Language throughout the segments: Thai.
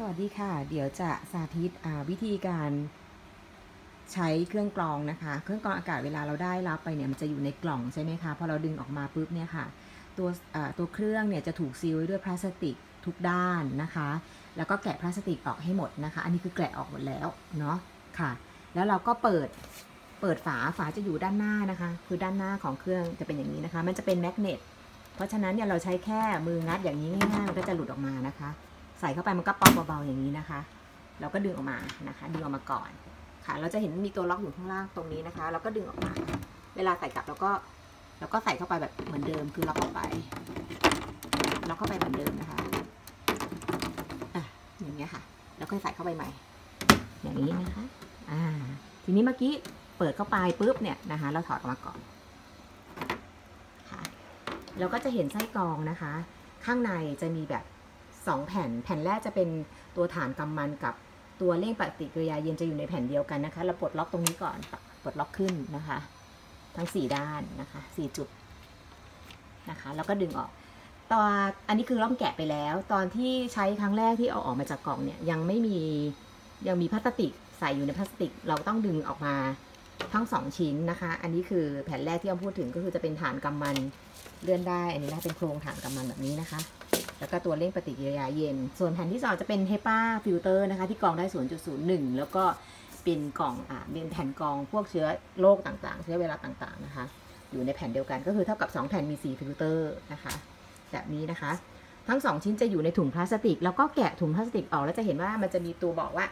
สวัสดีค่ะ เดี๋ยวจะสาธิตวิธีการใช้เครื่องกรองนะคะ เครื่องกรองอากาศเวลาเราได้รับไปเนี่ยมันจะอยู่ในกล่องใช่ไหมคะพอเราดึงออกมาปุ๊บเนี่ยค่ะ ตัวตัวเครื่องเนี่ยจะถูกซีลด้วยพลาสติกทุกด้านนะคะ แล้วก็แกะพลาสติกออกให้หมดนะคะ อันนี้คือแกะออกหมดแล้วเนาะค่ะ แล้วเราก็เปิดเปิดฝาฝาจะอยู่ด้านหน้านะคะ คือด้านหน้าของเครื่องจะเป็นอย่างนี้นะคะ มันจะเป็นแมกเนตเพราะฉะนั้นเนี่ยเราใช้แค่มืองัดอย่างนี้ง่ายๆมันก็จะหลุดออกมานะคะ ใส่เข้าไปมันก็ป๊อกเบาๆอย่างนี้นะคะ เราก็ดึงออกมานะคะ ดึงออกมาก่อนค่ะ เราจะเห็นมีตัวล็อกอยู่ข้างล่างตรงนี้นะคะ เราก็ดึงออกมา เวลาใส่กลับเราก็เราก็ใส่เข้าไปแบบเหมือนเดิมคือล็อกเข้าไปล็อกเข้าไปเหมือนเดิมนะคะอะอย่างเงี้ยค่ะ แล้วก็ใส่เข้าไปใหม่ อย่างนี้นะคะ อ่า ทีนี้เมื่อกี้เปิดเข้าไปปุ๊บเนี่ยนะคะ เราถอดออกมาก่อนค่ะเราก็จะเห็นไส้กรองนะคะ ข้างในจะมีแบบ 2 แผ่น แผ่นแรกจะเป็นตัวฐานกำมันกับตัวเร่งปฏิกิริยาเย็นจะอยู่ในแผ่นเดียวกันนะคะ เราปลดล็อกตรงนี้ก่อนปลดล็อกขึ้นนะคะ ทั้ง 4 ด้านนะคะ4จุดนะคะแล้วก็ดึงออกตอนอันนี้คือร่องแกะไปแล้ว ตอนที่ใช้ครั้งแรกที่เอาออกมาจากกล่องเนี่ยยังไม่มียังมีพลาสติกใส่อยู่ในพลาสติก เราต้องดึงออกมา ทั้ง 2 ชิ้นนะคะ อันนี้คือแผ่นแรกที่เราพูดถึงก็คือจะเป็นฐานกำมันเลื่อนได้ อันนี้นะเป็นโครงฐานกำมันแบบนี้นะคะ แล้วก็ตัวเร่งปฏิกิริยาเย็น ส่วนแผ่นที่ 2 จะเป็นเฮปาฟิลเตอร์นะคะ ที่กรองได้ 0.01 แล้วก็เป็นกล่องอ่าเป็นแผ่นกรองพวกเชื้อโรคต่างๆ เชื้อเวลาต่างๆนะคะ อยู่ในแผ่นเดียวกันก็คือเท่ากับ 2 แผ่นมี 4 ฟิลเตอร์นะคะ แบบนี้นะคะ ทั้ง 2 ชิ้นจะอยู่ในถุงพลาสติก แล้วก็แกะถุงพลาสติกออกแล้วจะเห็นว่ามันจะมีตัวบอกว่า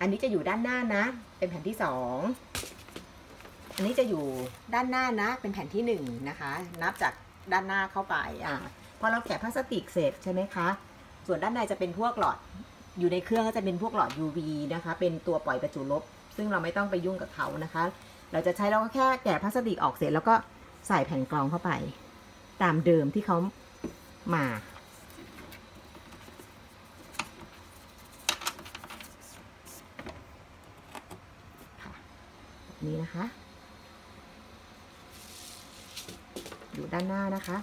อันนี้จะอยู่ด้านหน้านะ เป็นแผ่นที่ 2 อันนี้จะอยู่ด้านหน้านะ เป็นแผ่นที่1นะคะ นับจากด้านหน้าเข้าไปอ่าพอเราแกะพลาสติกเสร็จใช่ไหมคะ ส่วนด้านในจะเป็นพวกหลอด อยู่ในเครื่องก็จะเป็นพวกหลอด UV นะคะ เป็นตัวปล่อยประจุลบ ซึ่งเราไม่ต้องไปยุ่งกับเขานะคะ เราจะใช้เราก็แค่แกะพลาสติกออกเสร็จ แล้วก็ใส่แผ่นกรองเข้าไป ตามเดิมที่เขามานี่นะคะ อยู่ด้านหน้านะคะ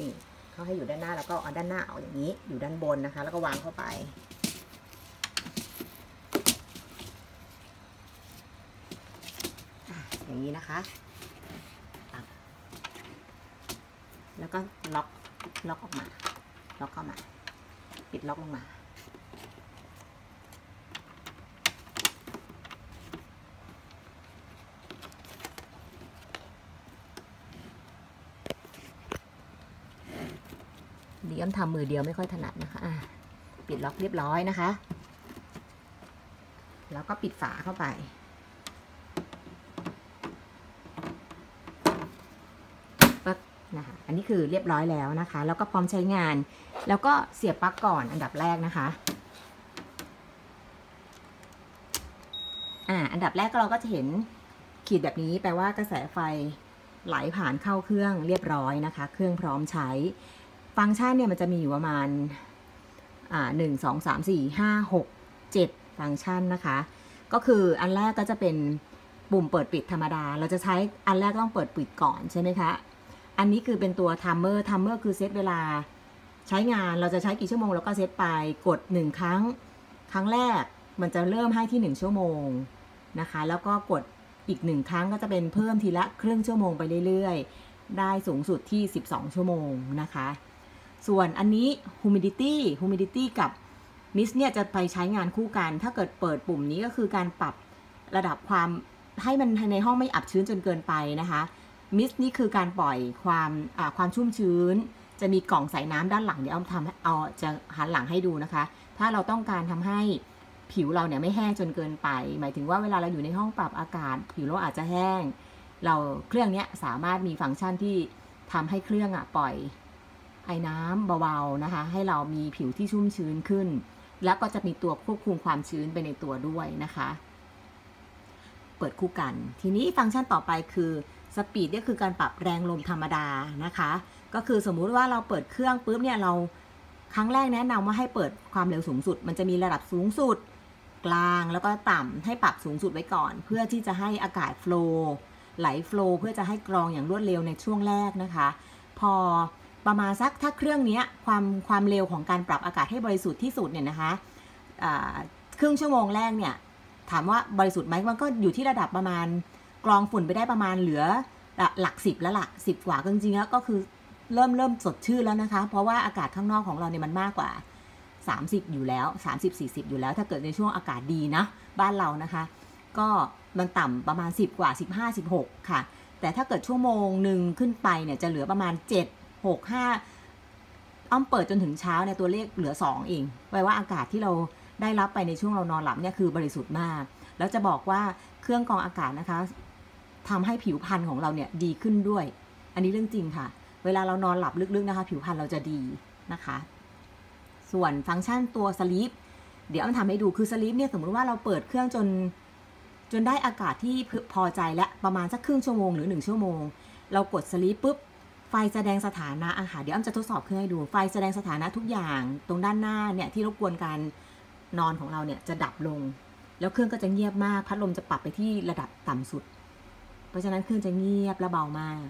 นี่เขาให้อยู่ด้านหน้าแล้วก็เอาด้านหน้าเอาอย่างนี้ อยู่ด้านบนนะคะ แล้วก็วางเข้าไป อย่างนี้นะคะ แล้วก็ล็อกล็อกออกมา ล็อกเข้ามา ปิดล็อกลงมา ดิอ้อมทำมือเดียวไม่ค่อยถนัดนะคะะปิดล็อกเรียบร้อยนะคะ แล้วก็ปิดฝาเข้าไปปึ๊กนะคะ อันนี้คือเรียบร้อยแล้วนะคะ แล้วก็พร้อมใช้งาน แล้วก็เสียบปลั๊กก่อนอันดับแรกนะคะอ่าอันดับแรกเราก็จะเห็นขีดแบบนี้แปลว่ากระแสไฟไหลผ่านเข้าเครื่องเรียบร้อยนะคะ เครื่องพร้อมใช้ ฟังก์ชันเนี่ยมันจะมีอยู่ประมาณอ่าหนึ่งสองสามสี่ห้าหกเจ็ดฟังก์ชันนะคะ ก็คืออันแรกก็จะเป็นปุ่มเปิดปิดธรรมดา เราจะใช้อันแรกต้องเปิดปิดก่อนใช่ไหมคะ อันนี้คือเป็นตัวทัมเมอร์ทัมเมอร์คือเซตเวลาใช้งานเราจะใช้กี่ชั่วโมงแล้วก็เซตไปกดหนึ่งครั้ง ครั้งแรกมันจะเริ่มให้ที่หนึ่งชั่วโมงนะคะ แล้วก็กดอีกหนึ่งครั้งก็จะเป็นเพิ่มทีละครึ่งชั่วโมงไปเรื่อยๆ ได้สูงสุดที่ 12 ชั่วโมงนะคะ ส่วนอันนี้ humidity humidity กับ mist เนี่ยจะไปใช้งานคู่กัน ถ้าเกิดเปิดปุ่มนี้ก็คือการปรับระดับความให้มันในห้องไม่อับชื้นจนเกินไปนะคะ mist นี่คือการปล่อยความความชุ่มชื้น จะมีกล่องใส่น้ำด้านหลังเดี๋ยวเอาทำเอาจะหันหลังให้ดูนะคะ ถ้าเราต้องการทำให้ผิวเราเนี่ยไม่แห้งจนเกินไป หมายถึงว่าเวลาเราอยู่ในห้องปรับอากาศ ผิวเราอาจจะแห้ง เราเครื่องนี้สามารถมีฟังก์ชันที่ทำให้เครื่องอะปล่อย ไอ้น้ำเบาๆนะคะ ให้เรามีผิวที่ชุ่มชื้นขึ้น แล้วก็จะมีตัวควบคุมความชื้นไปในตัวด้วยนะคะ เปิดคู่กัน ทีนี้ฟังก์ชันต่อไปคือสปีดนี่คือการปรับแรงลมธรรมดานะคะ ก็คือสมมุติว่าเราเปิดเครื่องปุ๊บเนี่ยเราครั้งแรกแนะนำว่าให้เปิดความเร็วสูงสุด มันจะมีระดับสูงสุด กลางแล้วก็ต่ำให้ปรับสูงสุดไว้ก่อน เพื่อที่จะให้อากาศโฟล์ไหลโฟล์เพื่อจะให้กรองอย่างรวดเร็วในช่วงแรกนะคะ พอ ประมาณสักถ้าเครื่องนี้ความความเร็วของการปรับอากาศให้บริสุทธิ์ที่สุดเนี่ยนะคะครึ่งชั่วโมงแรกเนี่ยถามว่าบริสุทธิ์ไหมมันก็อยู่ที่ระดับประมาณกรองฝุ่นไปได้ประมาณเหลือหลักสิบแล้วละสิบกว่าจริงๆแล้วก็คือเริ่มเริ่มสดชื่นแล้วนะคะ เพราะว่าอากาศข้างนอกของเราเนี่ยมันมากกว่า 30 อยู่แล้ว 30-40 อยู่แล้ว ถ้าเกิดในช่วงอากาศดีนะบ้านเรานะคะ ก็มันต่ำประมาณ 10 กว่า 15 16 ค่ะ แต่ถ้าเกิดชั่วโมงหนึ่งขึ้นไปเนี่ยจะเหลือประมาณ 7 6 5อ้อมเปิดจนถึงเช้าเนี่ยตัวเลขเหลือ2เองแปลว่าอากาศที่เราได้รับไปในช่วงเรานอนหลับเนี่ยคือบริสุทธิ์มาก แล้วจะบอกว่าเครื่องกรองอากาศนะคะทำให้ผิวพรรณของเราเนี่ยดีขึ้นด้วย อันนี้เรื่องจริงค่ะ เวลาเรานอนหลับลึกๆนะคะ ผิวพรรณเราจะดีนะคะ ส่วนฟังก์ชันตัวสลีปเดี๋ยวอ้อมทำให้ดูคือสลีปเนี่ยสมมติว่าเราเปิดเครื่องจนจนได้อากาศที่พอใจและประมาณสักครึ่งชั่วโมงหรือหนึ่งชั่วโมง เรากดสลีปปุ๊บ ไฟแสดงสถานะอาหารเดี๋ยวอ้อมจะทดสอบเครื่องให้ดู ไฟแสดงสถานะทุกอย่างตรงด้านหน้าเนี่ยที่รบกวนการนอนของเราเนี่ยจะดับลง แล้วเครื่องก็จะเงียบมาก พัดลมจะปรับไปที่ระดับต่ำสุด เพราะฉะนั้นเครื่องจะเงียบและเบามาก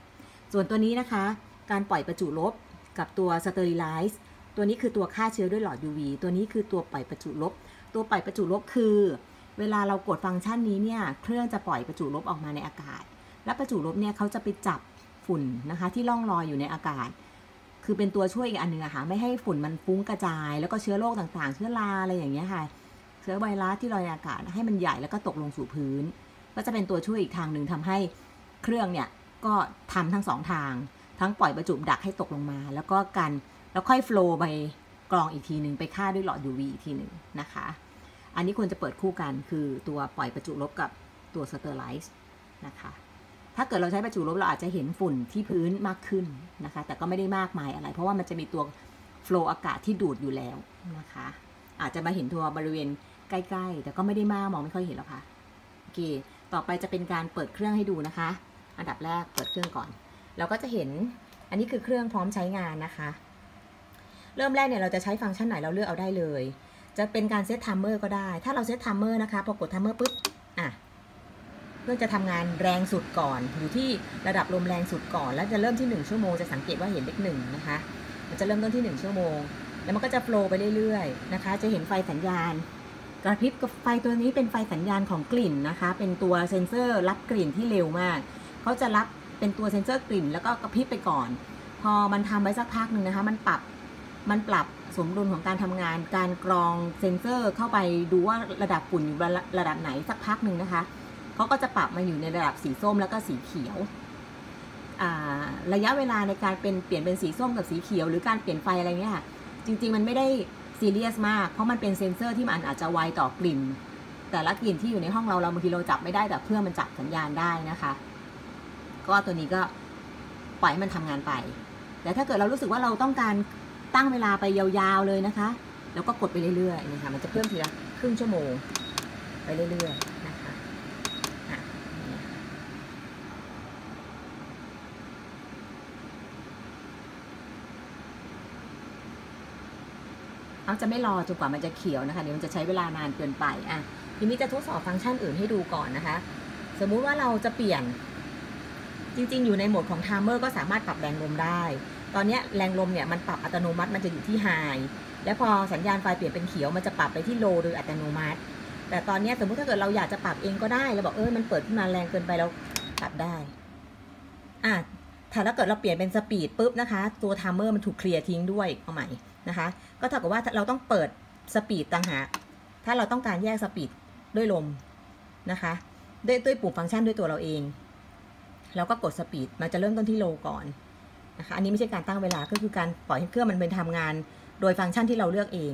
ส่วนตัวนี้นะคะ การปล่อยประจุลบกับตัว sterilize ตัวนี้คือตัวฆ่าเชื้อด้วยหลอด UV ตัวนี้คือตัวปล่อยประจุลบ ตัวปล่อยประจุลบคือ เวลาเรากดฟังก์ชันนี้เนี่ยเครื่องจะปล่อยประจุลบออกมาในอากาศ และประจุลบเนี่ยเขาจะไปจับ ฝุ่นนะคะ ที่ล่องลอยอยู่ในอากาศ คือเป็นตัวช่วยอีกอันหนึ่งอะค่ะไม่ให้ฝุ่นมันฟุ้งกระจาย แล้วก็เชื้อโรคต่างๆ เชื้อราอะไรอย่างเงี้ยค่ะ เชื้อไวรัสที่ลอยในอากาศให้มันใหญ่แล้วก็ตกลงสู่พื้น ก็จะเป็นตัวช่วยอีกทางหนึ่งทำให้เครื่องเนี่ยก็ทำทั้งสองทาง ทั้งปล่อยประจุดักให้ตกลงมา แล้วก็กันแล้วค่อยโฟล์ไปกรองอีกทีหนึ่งไปฆ่าด้วยหลอด UV อีกทีหนึ่งนะคะ อันนี้ควรจะเปิดคู่กันคือตัวปล่อยประจุลบกับตัวสเตอร์ไลซ์นะคะ ถ้าเกิดเราใช้ประจุลบเราอาจจะเห็นฝุ่นที่พื้นมากขึ้นนะคะ แต่ก็ไม่ได้มากมายอะไร เพราะว่ามันจะมีตัวโฟล์อากาศที่ดูดอยู่แล้วนะคะ อาจจะมาเห็นตัวบริเวณใกล้ๆ แต่ก็ไม่ได้มากมองไม่ค่อยเห็นหรอกค่ะโอเค ต่อไปจะเป็นการเปิดเครื่องให้ดูนะคะ อันดับแรกเปิดเครื่องก่อน เราก็จะเห็นอันนี้คือเครื่องพร้อมใช้งานนะคะ เริ่มแรกเนี่ยเราจะใช้ฟังก์ชันไหนเราเลือกเอาได้เลย จะเป็นการเซตไทม์เมอร์ก็ได้ ถ้าเราเซตไทม์เมอร์นะคะพอกดไทม์เมอร์ปุ๊บ เครื่อจะทำงานแรงสุดก่อน อยู่ที่ระดับลมแรงสุดก่อน แล้วจะเริ่มที่ 1 ชั่วโมงจะสังเกตว่าเห็นเลขหนึ่งนะคะมันจะเริ่มต้นที่ 1 ชั่วโมง แล้วมันก็จะโฟล์ไปเรื่อยๆนะคะ จะเห็นไฟสัญญาณกระพริบกับไฟตัวนี้เป็นไฟสัญญาณของกลิ่นนะคะ เป็นตัวเซ็นเซอร์รับกลิ่นที่เร็วมากเขาจะรับเป็นตัวเซ็นเซอร์กลิ่น แล้วก็กระพริบไปก่อน พอมันทำไปสักพักหนึ่งนะคะ มันปรับมันปรับสมดุลของการทำงาน การกรองเซ็นเซอร์เข้าไปดูว่าระดับฝุ่นอยู่ระดับไหนสักพักหนึ่งนะคะ เขาก็จะปรับมาอยู่ในระดับสีส้มแล้วก็สีเขียวระยะเวลาในการเป็นเปลี่ยนเป็นสีส้มกับสีเขียว หรือการเปลี่ยนไฟอะไรเงี้ยค่ะจริง ๆ มันไม่ได้ซีเรียสมาก เพราะมันเป็นเซ็นเซอร์ที่มันอาจจะไวต่อกลิ่น แต่ละกลิ่นที่อยู่ในห้องเราเราบางทีเราจับไม่ได้แต่เพื่อมันจับสัญญาณได้นะคะ ก็ตัวนี้ก็ปล่อยให้มันทำงานไปแต่ถ้าเกิดเรารู้สึกว่าเราต้องการตั้งเวลาไปยาวๆเลยนะคะ แล้วก็กดไปเรื่อยๆนะคะมันจะเพิ่มทีละครึ่งชั่วโมงไปเรื่อยๆนะคะอะ เอาจะไม่รอจนกว่ามันจะเขียวนะคะเดี๋ยวมันจะใช้เวลานานเกินไปอะทีนี้จะทดสอบฟังก์ชันอื่นให้ดูก่อนนะคะ สมมุติว่าเราจะเปลี่ยน จริง ๆ อยู่ในโหมดของไทม์เมอร์ก็สามารถปรับแรงลมได้ ตอนนี้แรงลมเนี่ยมันปรับอัตโนมัติมันจะอยู่ที่ไฮแล้วพอสัญญาณไฟเปลี่ยนเป็นเขียวมันจะปรับไปที่โลโดยอัตโนมัติ แต่ตอนนี้สมมุติถ้าเกิดเราอยากจะปรับเองก็ได้เราบอกเออมันเปิดขึ้นมาแรงเกินไปเราปรับได้อะ ถ้าถ้าเกิดเราเปลี่ยนเป็นสปีดปุ๊บนะคะ ตัวไทม์เมอร์มันถูกเคลียร์ทิ้งด้วยเอาใหม่นะคะ ก็เท่ากับว่าเราต้องเปิดสปีดต่างหากถ้าเราต้องการแยกสปีดด้วยลมนะคะ ด้วยด้วยปุ่มฟังก์ชันด้วยตัวเราเองแล้วก็กดสปีดมันจะเริ่มต้นที่โลก่อนนะคะอันนี้ไม่ใช่การตั้งเวลาก็คือการปล่อยให้เครื่องมันเป็นทำงาน โดยฟังก์ชันที่เราเลือกเอง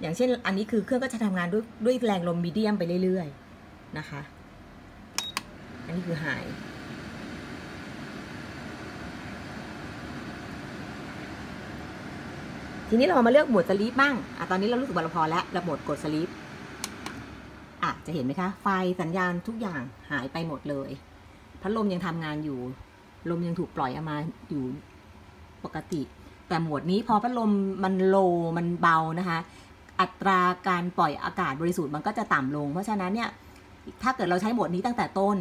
อย่างเช่นอันนี้คือเครื่องก็จะทำงานด้วยด้วยแรงลมมีเดียมไปเรื่อยๆนะคะ อันนี้คือไฮ ทีนี้เรามาเลือกโหมดสลีปบ้างอะตอนนี้เรารู้สึกว่าเราพอแล้วเราหมดกดสลีปอะจะเห็นไหมคะ ไฟสัญญาณทุกอย่างหายไปหมดเลย พัดลมยังทำงานอยู่ ลมยังถูกปล่อยออกมาอยู่ปกติ แต่โหมดนี้พอพัดลมมันโลมันเบานะคะ อัตราการปล่อยอากาศบริสุทธิ์มันก็จะต่ำลง เพราะฉะนั้นเนี่ยถ้าเกิดเราใช้โหมดนี้ตั้งแต่ต้น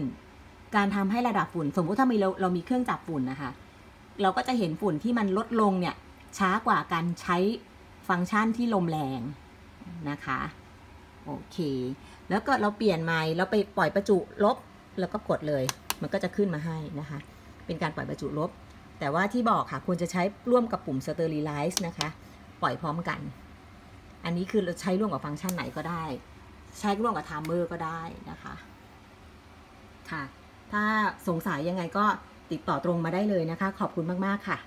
การทำให้ระดับฝุ่น สมมุติถ้ามีเราเรามีเครื่องจับฝุ่นนะคะ เราก็จะเห็นฝุ่นที่มันลดลงเนี่ย ช้ากว่าการใช้ฟังก์ชันที่ลมแรงนะคะโอเค แล้วก็เราเปลี่ยนไมล์เราไปปล่อยประจุลบแล้วก็กดเลย มันก็จะขึ้นมาให้นะคะ เป็นการปล่อยประจุลบ แต่ว่าที่บอกค่ะควรจะใช้ร่วมกับปุ่ม sterilize นะคะ ปล่อยพร้อมกัน อันนี้คือเราใช้ร่วมกับฟังก์ชันไหนก็ได้ ใช้ร่วมกับ timer ก็ได้นะคะค่ะ ถ้าสงสัยยังไงก็ติดต่อตรงมาได้เลยนะคะ ขอบคุณมาก ๆ ค่ะ